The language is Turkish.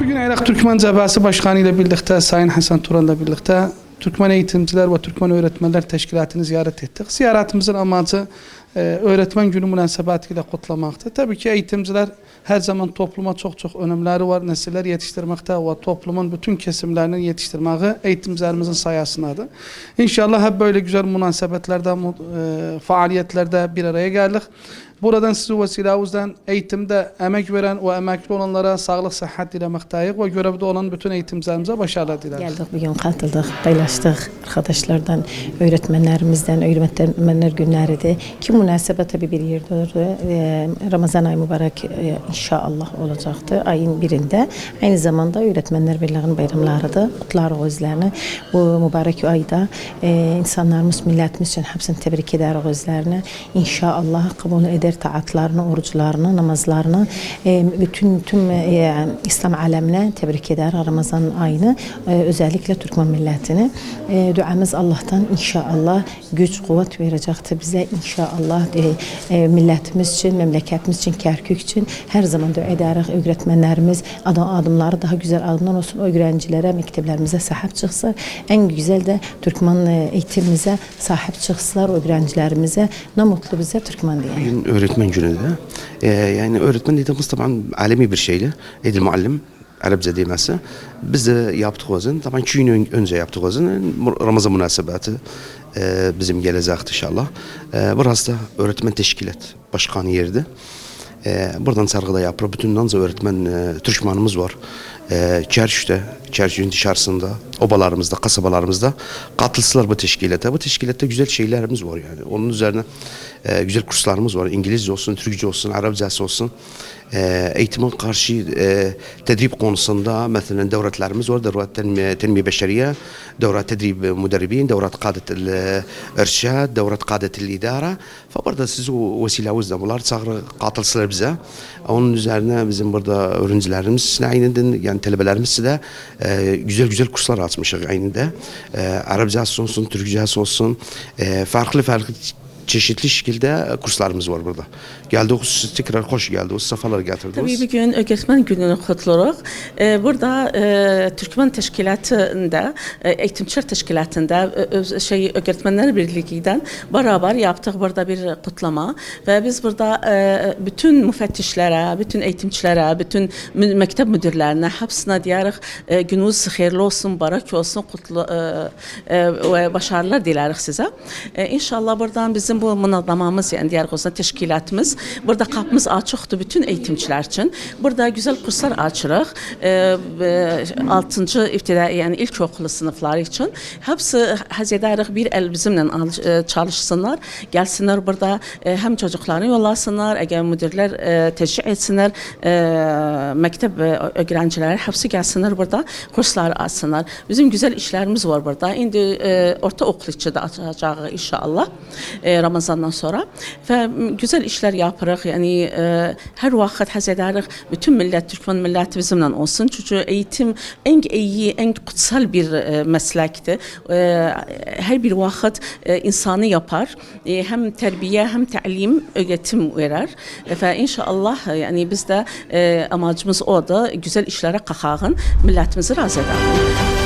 Bugün Ayraq Türkmen Cəbhəsi Başqanı ilə birlikdə Sayın Həsən Turanla birlikdə Türkmen Eğitimcilər və Türkmen Öğretmenlər Təşkilatını ziyarət etdik. Ziyarətimizin amacı e, öğretmen günü münasebetiyle kutlamaktır. Tabii ki eğitimciler her zaman topluma çok çok önemleri var. Nesiller yetiştirmekte ve toplumun bütün kesimlerini yetiştirmeyi eğitimcilerimizin sayasındadır. İnşallah hep böyle güzel münasebetlerden, e, faaliyetlerde bir araya geldik. Buradan sizi vesilemizden eğitimde emek veren ve emekli olanlara sağlık, sıhhat dilemekteyiz ve görevde olan bütün eğitimcilerimize başarılar dileriz. Geldik bugün katıldık, paylaştık arkadaşlardan, öğretmenlerimizden, öğretmenler günleridir. Ki münasebet tabii bir yerde Ramazan ayı mübarek e, inşallah olacaktı ayın birinde. Aynı zamanda Öğretmenler Birliği'nin bayramlarıdır. Kutlarıq özlerini. Bu mübarek ayda e, insanlarımız, milletimiz için hepsini tebrik ederiz özlerini. İnşallah kabul eder taatlarını, oruçlarını, namazlarını. E, bütün tüm e, İslam alemine tebrik eder Ramazan ayını. E, özellikle Türkmen milletini. Duamız Allah'tan inşallah güç, kuvvet verecektir bize. İnşallah milletimiz için, memleketimiz için, Kerkük için her zaman dua ederiz. Öğretmenlerimiz adım, adımları daha güzel adımlar olsun. Öğrencilere, mekteplerimize sahip çıksın. En güzel de Türkmen eğitimimize sahip çıksınlar öğrencilerimize. Ne mutlu bize Türkmen diye. Öğretmen günü de. Ee, yani öğretmen dediğimiz tabii alemi bir şeydi. Edil muallim. Arapça demesi. Biz de yaptık zaman. Tabii iki gün ön- önce yaptık zaman. Ramazan münasebeti e, bizim gelecekti inşallah. E, burası da öğretmen teşkilat başkanı yerdi. E, buradan sargıda yapıyor. Bütün Nanza öğretmen e, Türkmenimiz var. E, Çerş'te, Çerş'ün dışarısında, obalarımızda, kasabalarımızda katılsılar bu teşkilata. Bu teşkilatta güzel şeylerimiz var yani. Onun üzerine e, güzel kurslarımız var. İngilizce olsun, Türkçe olsun, Arapçası olsun. E, eğitimin karşı e, tedrib konusunda mesela devletlerimiz var. Devlet tenmiye, beşeriye, devlet tedrib müderribin, devlet kadet irşad, devlet kadet idare. Fabrada siz o vesilemizle bunlar çağrı katılsılar bize. Onun üzerine bizim burada öğrencilerimiz yani talebelerimiz de e, güzel güzel kurslar açmışız aynı E, Arapçası olsun, Türkçesi olsun. E, farklı farklı çeşitli şekilde kurslarımız var burada. Geldik siz tekrar hoş geldiniz. Sefalar getirdiniz. Tabii bir gün Öğretmen Günü'nü kutluyoruz. Ee, burada e, Türkmen Teşkilatı'nda, e, Eğitimçiler Teşkilatı'nda e, şey Öğretmenler Birliği'den beraber yaptık burada bir kutlama ve biz burada e, bütün müfettişlere, bütün eğitimçilere, bütün mektep müdürlerine hepsine diyerek e, gününüz hayırlı olsun, barak olsun, kutlu e, e, ve başarılar dileriz size. E, inşallah buradan bizim bu münazamamız yani diğer olsun teşkilatımız burada kapımız açıktı bütün eğitimciler için. Burada güzel kurslar açırıq. E, e, 6. iftida yani ilkokulu sınıfları için. Hepsi həz edərik bir el bizimle al- e, çalışsınlar. Gelsinler burada e, hem çocuklarını yollasınlar, eğer müdürler e, teşvik etsinler, e, mektep e, öğrencileri hepsi gelsinler burada kurslar açsınlar. Bizim güzel işlerimiz var burada. İndi e, orta okul içi de açacağız inşallah e, Ramazandan sonra. Ve m, güzel işler yapırıq. Yani e, her vakit həz edərik bütün millət, Türkmen milləti bizimle olsun. Çünkü eğitim en iyi, en kutsal bir e, meslektir. E, her bir vakit e, insanı yapar. E, hem terbiye hem təlim, öğretim verer. E, ve inşallah yani biz de e, amacımız o da güzel işlere kalkağın, milletimizi razı edelim.